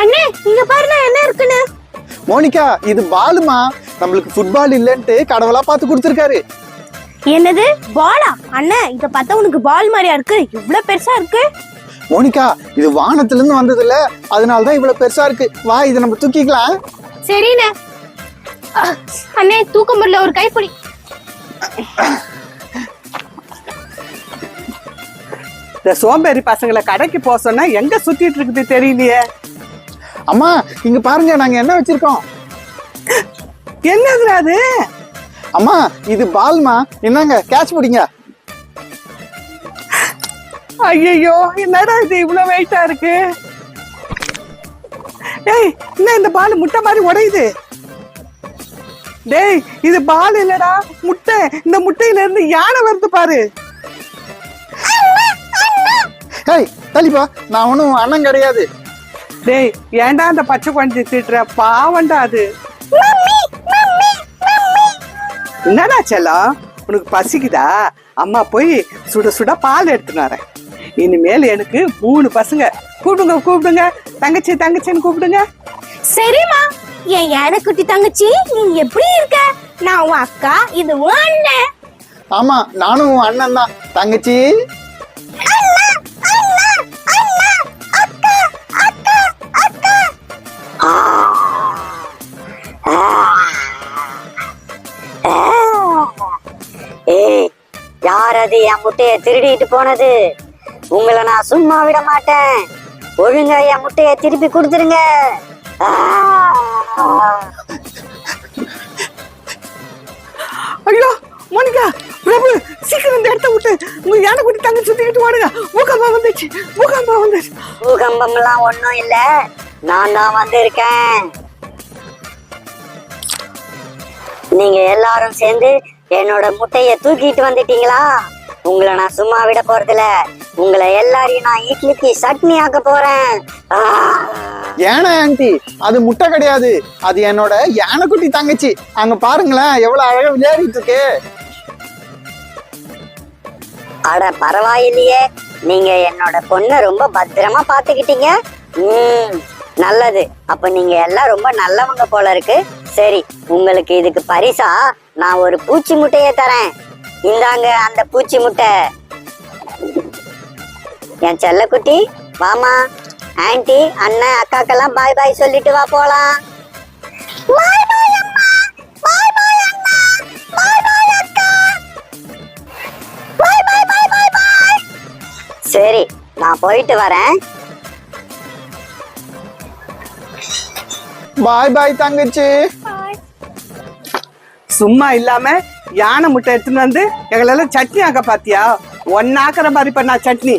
அண்ணே இங்க பாருங்க என்ன இருக்குன்னு? மோனிகா இது பாலுமா? நம்மளுக்கு ஃபுட்பால் இல்லைன்ட்டு கடவுளா பார்த்து கொடுத்துருக்காரு. என்னது? பாலா? அண்ணே இத பார்த்தா உனக்கு பால் மாதிரியா இருக்கு? இவ்வளவு பெருசா இருக்கு? மோனிகா இது வானத்துல இருந்து வந்தது இல்ல அதனால தான் இவ்வளவு பெருசா இருக்கு. வா இதை நம்ம தூக்கிக்கலாம். சரிண்ணே. அஹ், அண்ணே தூக்க முடியல ஒரு கைப்பிடி. இந்த சோம்பேறி பசங்களை கடைக்கு போக சொன்னா எங்க சுத்திட்டு இருக்குது தெரியலையே? அம்மா இங்க பாருங்க நாங்க என்ன வச்சிருக்கோம். என்னது அது? அம்மா இது பால்மா. என்னங்க கேட்ச் பிடிங்க. ஐயோ என்னடா இது இவ்வளவு வெயிட்டா இருக்கு? டேய் என்ன இந்த பால் முட்டை மாதிரி உடையுது? டேய் இது பால் இல்லடா முட்டை. இந்த முட்டையில இருந்து யானை வருது பாரு. ஹேய் தள்ளிப்பா. நான் ஒன்றும் அண்ணன் கிடையாது. டேய் ஏன்டா அந்த பச்சை குழந்தை திட்டுற? பாவண்டா அது. என்னடா செல்லம்? உனக்கு பசிக்குதா? அம்மா போய் சுட சுட பால் எடுத்துன்னு வரேன். இனிமேல் எனக்கு மூணு பசங்க. கூப்பிடுங்க கூப்பிடுங்க. தங்கச்சி தங்கச்சின்னு கூப்பிடுங்க. சரிம்மா. என் யானைக்குட்டி தங்கச்சி? நீ எப்படி இருக்க? நான் உன் அக்கா இது உன் அண்ணன். ஆமா நானும் உன் அண்ணன் தான் தங்கச்சி. யார் அது என் முட்டைய திருடிட்டு போனது? உங்களை நான் சும்மா விட மாட்டேன். ஒழுங்கா என் முட்டைய திருப்பி கொடுத்துருங்க! ஐயோ மோனிகா பிரபு சீக்கிரம் இந்த இடத்த விட்டு. உங்க யானை குட்டி தங்கச்சி சுத்திக்கிட்டு வாடுங்க. பூகம்பம் வந்துச்சு பூகம்பம் வந்துச்சு பூகம்பம்லாம் ஒண்ணும் இல்ல. நான் தான் வந்திருக்கேன். நீங்க எல்லாரும் சேர்ந்து என்னோட முட்டைய தூக்கிட்டு வந்துட்டீங்களா? உங்களை நான் சும்மா விட போறதில்ல. உங்களை எல்லாரையும் நான் இட்லிக்கு சட்னி ஆக்க போறேன்! யானை ஆண்டி? அது முட்டை கிடையாது. அது என்னோட யானைக்குட்டி தங்கச்சி. அங்க பாருங்களேன் எவ்வளவு அழகா விளையாடிட்டு இருக்கு. அட பரவாயில்லையே. நீங்க என்னோட பொண்ணை ரொம்ப பத்திரமா பாத்துக்கிட்டீங்க ம். நல்லது. அப்ப நீங்க எல்லாம் ரொம்ப நல்லவங்க போல இருக்கு. சரி உங்களுக்கு இதுக்கு பரிசா நான் ஒரு பூச்சி முட்டைய தரேன். இந்தாங்க அந்த பூச்சி முட்டை. என் செல்லக்குட்டி வாமா. ஆன்டி அண்ணன் அக்காக்கெல்லாம் பாய் பாய் சொல்லிட்டு வா போலாம். சரி நான் போயிட்டு வரேன். பாய் பாய் தங்கச்சி சும்மா இல்லாம யானை முட்டை எடுத்துன்னு வந்து எங்களெல்லாம் சட்னி ஆக்க பாத்தியா ஒன்னாக்குற மாதிரி பண்ணா சட்னி.